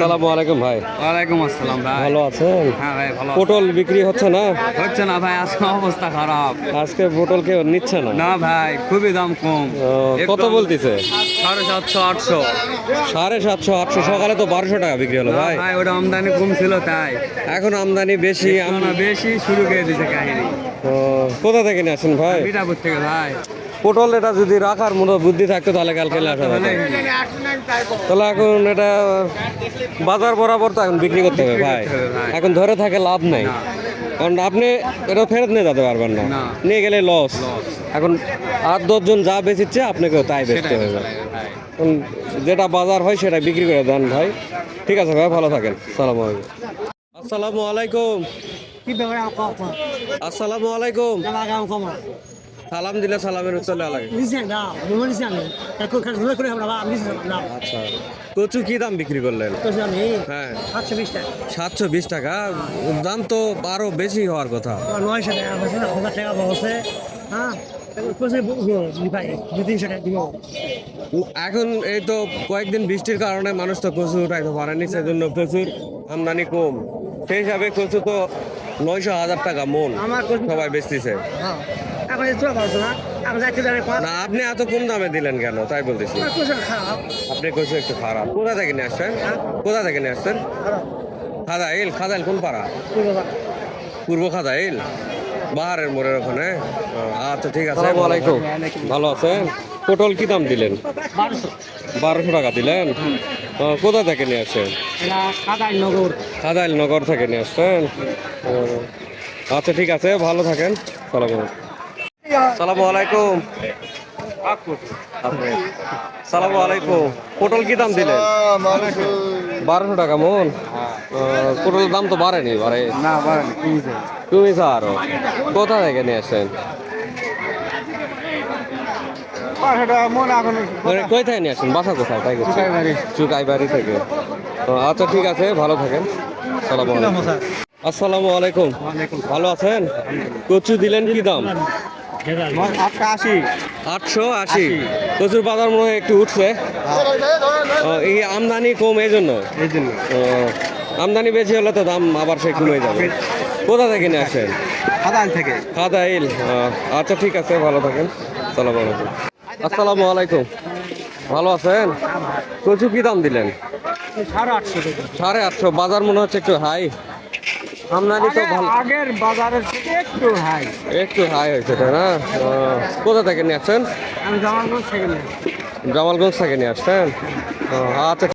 সালামু আলাইকুম ভাই। ওয়ালাইকুম আসসালাম ভাই। ভালো আছেন হ্যাঁ ভাই ভালো পটল বিক্রি হচ্ছে না? হচ্ছে না ভাই আজকে অবস্থা খারাপ। আজকে পটল কেউ নিচ্ছে না? না ভাই খুবই দাম কম। কত বলতেছে? সাড়ে সাতশো আটশো। সাড়ে সাতশো আটশো সকালে তো বারোশো টাকা বিক্রি হলো ভাই। ভাই ওটা আমদানি কম ছিল তাই। এখন আমদানি বেশি আমরা বেশি শুরু করে দিছে কাহিনী। কোথা থেকে নিয়ে আসেন ভাই? থেকে ভাই। পটল এটা যদি রাখার মতো বুদ্ধি থাকতো তাহলে কালকে। তাহলে তাহলে এখন এটা বাজার বরাবর তো এখন বিক্রি করতে হবে ভাই। এখন ধরে থাকে লাভ নাই। কারণ আপনি এটা ফেরত নিয়ে যেতে পারবেন না। নিয়ে গেলে লস এখন আট দশজন যা বেচিচ্ছে আপনাকেও তাই বেচতে হবে। এখন যেটা বাজার হয় সেটা বিক্রি করে দেন ভাই। ঠিক আছে ভাই ভালো থাকেন। সালাম আলাইকুম। আসসালামু আলাইকুম। আসসালামু আলাইকুম। সালাম দিলে সালামের লাগে। আমরা আমি না। আচ্ছা কচু কি দাম বিক্রি করলেন? হ্যাঁ। সাতশো বিশ টাকা। দাম তো আরও বেশি হওয়ার কথা। নয়শো টাকা বসে হ্যাঁ এখন এই তো কয়েকদিন বৃষ্টির কারণে মানুষ তো কচু উঠাইতে পারেনি সেজন্য প্রচুর আমদানি কম। সেই হিসাবে কচু তো নয়শো হাজার টাকা মন সবাই বেচতেছে। হ্যাঁ। এখন এই পারছ না? এখন যাচ্ছি দাঁড়িয়ে না আপনি এত কম দামে দিলেন কেন? তাই বলতেছি। খারাপ। আপনি কচু একটু খারাপ। কোথা থেকে নিয়ে আসছেন? কোথা থেকে নিয়ে আসছেন? খাদাইল খাদাইল কোন পাড়া? পূর্ব খাদাইল? বাহারের মোড়ের ওখানে? আচ্ছা ঠিক আছে ভালো আছেন। পটল কি দাম দিলেন? বারোশো। টাকা দিলেন? ও, কোথা থেকে নিয়ে নগর। খাদাইল নগর থেকে নিয়ে আসছেন? ও, আচ্ছা ঠিক আছে ভালো থাকেন। সালাম সালামু আলাইকুম। সালামু আলাইকুম। পটল কি দাম দিলেন? বারোশো টাকা মন। পটলের দাম তো বাড়েনি বাড়ে। না বাড়েন কমিছে আরও। কোথা থেকে নিয়ে আসছেন মন কই থেকে নিয়ে আসছেন বাসা কোথায়? তাই করছি। চুকাইবাড়ি। থেকে। আচ্ছা ঠিক আছে ভালো থাকেন। সালামু আসসালামু আলাইকুম। ভালো আছেন? কচু দিলেন কি দাম? আটশো আশি। কচুর বাজার মনে হয় একটু উঠছে। ও, এই আমদানি কম এই জন্য? আমদানি বেশি হলে তো দাম আবার সে কমে যাবে। কোথা থেকে নিয়ে আসেন থেকে। খাদাইল আচ্ছা ঠিক আছে ভালো থাকেন। সালাম আলাইকুম। আসসালামু আলাইকুম। ভালো আছেন? কচু কি দাম দিলেন? সাড়ে আটশো। সাড়ে আটশো বাজার মনে হচ্ছে একটু হাই। আমদানি তো ভালো। আগের বাজারের থেকে একটু হাই একটু হাই হয়েছে তাই না? কোথা থেকে নিয়ে আসছেন? আমি জামালগঞ্জ থেকে নিয়ে জামালগঞ্জ থেকে নিয়ে আসছেন? আচ্ছা।